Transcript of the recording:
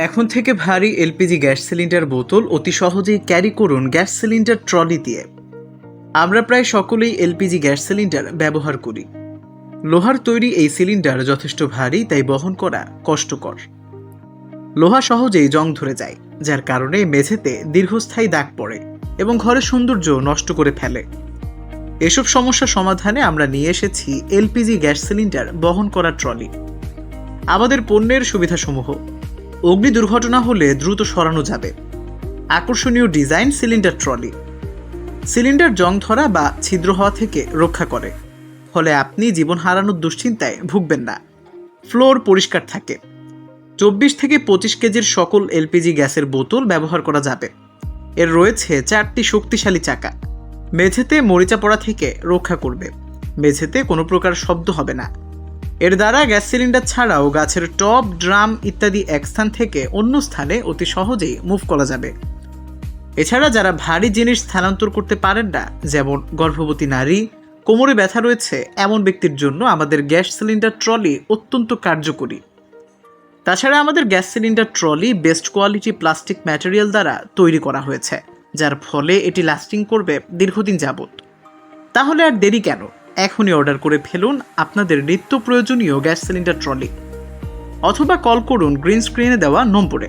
এখন থেকে ভারী এলপিজি গ্যাস সিলিন্ডার বোতল অতি সহজেই ক্যারি করুন গ্যাস সিলিন্ডার ট্রলি দিয়ে। আমরা প্রায় সকলেই এলপিজি গ্যাস সিলিন্ডার ব্যবহার করি। লোহার তৈরি এই সিলিন্ডার যথেষ্ট ভারী, তাই বহন করা কষ্টকর। লোহা সহজেই জং ধরে যায়, যার কারণে মেঝেতে দীর্ঘস্থায়ী দাগ পড়ে এবং ঘরের সৌন্দর্য নষ্ট করে ফেলে। এসব সমস্যা সমাধানে আমরা নিয়ে এসেছি এলপিজি গ্যাস সিলিন্ডার বহন করা ট্রলি। আমাদের পণ্যের সুবিধাসমূহ। অগ্নি দুর্ঘটনা হলে দ্রুত সরানো যাবে। আকর্ষণীয় ডিজাইন সিলিন্ডার ট্রলি। সিলিন্ডার জং ধরা বা ছিদ্র হওয়া থেকে রক্ষা করে। ফলে আপনি জীবন হারানোর দুশ্চিন্তায় ভুগবেন না। ফ্লোর পরিষ্কার থাকে। চব্বিশ থেকে পঁচিশ কেজির সকল এলপিজি গ্যাসের বোতল ব্যবহার করা যাবে। এর রয়েছে চারটি শক্তিশালী চাকা। মেঝেতে মরিচা পড়া থেকে রক্ষা করবে। মেঝেতে কোনো প্রকার শব্দ হবে না। এর দ্বারা গ্যাস সিলিন্ডার ছাড়াও গাছের টপ ড্রাম ইত্যাদি এক স্থান থেকে অন্য স্থানে অতি সহজেই মুভ করা যাবে। এছাড়া যারা ভারী জিনিস স্থানান্তর করতে পারেন না, যেমন গর্ভবতী নারী, কোমরে ব্যথা রয়েছে, এমন ব্যক্তির জন্য আমাদের গ্যাস সিলিন্ডার ট্রলি অত্যন্ত কার্যকরী। তাছাড়া আমাদের gas cylinder trolley best quality plastic material দ্বারা তৈরি করা হয়েছে, যার ফলে এটি লাস্টিং করবে দীর্ঘদিন যাবত তাহলে আর দেরি কেন? এখনই অর্ডার করে ফেলুন আপনাদের নিত্য প্রয়োজনীয় গ্যাস সিলিন্ডার ট্রলি। অথবা কল করুন গ্রিন স্ক্রিনে দেওয়া নম্বরে।